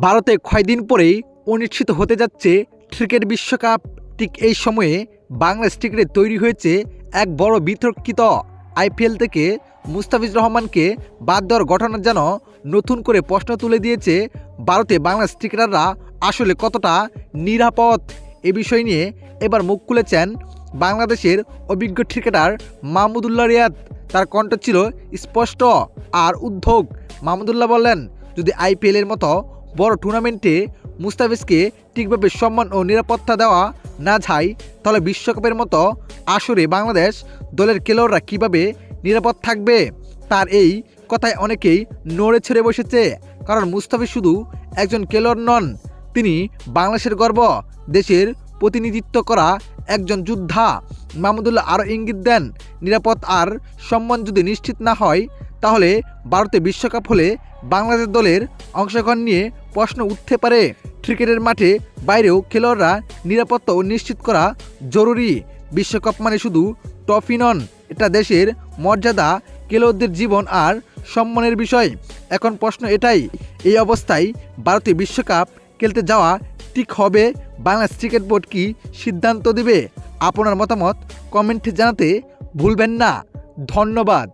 ভারতে কয়দিন পরেই অনুষ্ঠিত হতে যাচ্ছে ক্রিকেট বিশ্বকাপ। ঠিক এই সময়ে বাংলাদেশ ক্রিকেটে তৈরি হয়েছে এক বড় বিতর্কিত আইপিএল থেকে মুস্তাফিজ রহমানকে বাদ দেওয়ার ঘটনা যেন নতুন করে প্রশ্ন তুলে দিয়েছে ভারতে বাংলাদেশ ক্রিকেটাররা। আসলে কতটা নিরাপদ এ বিষয় নিয়ে এবার মুখ খুলেছেন বাংলাদেশের অভিজ্ঞ ক্রিকেটার মাহমুদুল্লাহ রিয়াদ। তার কণ্ঠ ছিল স্পষ্ট আর উদ্যোগ। মাহমুদুল্লাহ বললেন, যদি আইপিএলের মতো বড় টুর্নামেন্টে মুস্তাফিজকে ঠিকভাবে সম্মান ও নিরাপত্তা দেওয়া না যায়, তাহলে বিশ্বকাপের মতো আসরে বাংলাদেশ দলের খেলোয়াড়রা কীভাবে নিরাপদ থাকবে? তার এই কথায় অনেকেই নড়ে ছেড়ে বসেছে, কারণ মুস্তাফিজ শুধু একজন খেলোয়াড় নন, তিনি বাংলাদেশের গর্ব, দেশের প্রতিনিধিত্ব করা একজন যোদ্ধা। মাহমুদুল্লাহ আরও ইঙ্গিত দেন, নিরাপদ আর সম্মান যদি নিশ্চিত না হয় তাহলে ভারতে বিশ্বকাপ হলে বাংলাদেশ দলের অংশগ্রহণ নিয়ে প্রশ্ন উঠতে পারে। ক্রিকেটের মাঠে বাইরেও খেলোয়াড়রা নিরাপত্তা নিশ্চিত করা জরুরি। বিশ্বকাপ মানে শুধু ট্রফি নন, এটা দেশের মর্যাদা, খেলোয়াড়দের জীবন আর সম্মানের বিষয়। এখন প্রশ্ন এটাই, এই অবস্থায় ভারতীয় বিশ্বকাপ খেলতে যাওয়া ঠিক হবে? বাংলাদেশ ক্রিকেট বোর্ড কি সিদ্ধান্ত দেবে? আপনার মতামত কমেন্টে জানাতে ভুলবেন না। ধন্যবাদ।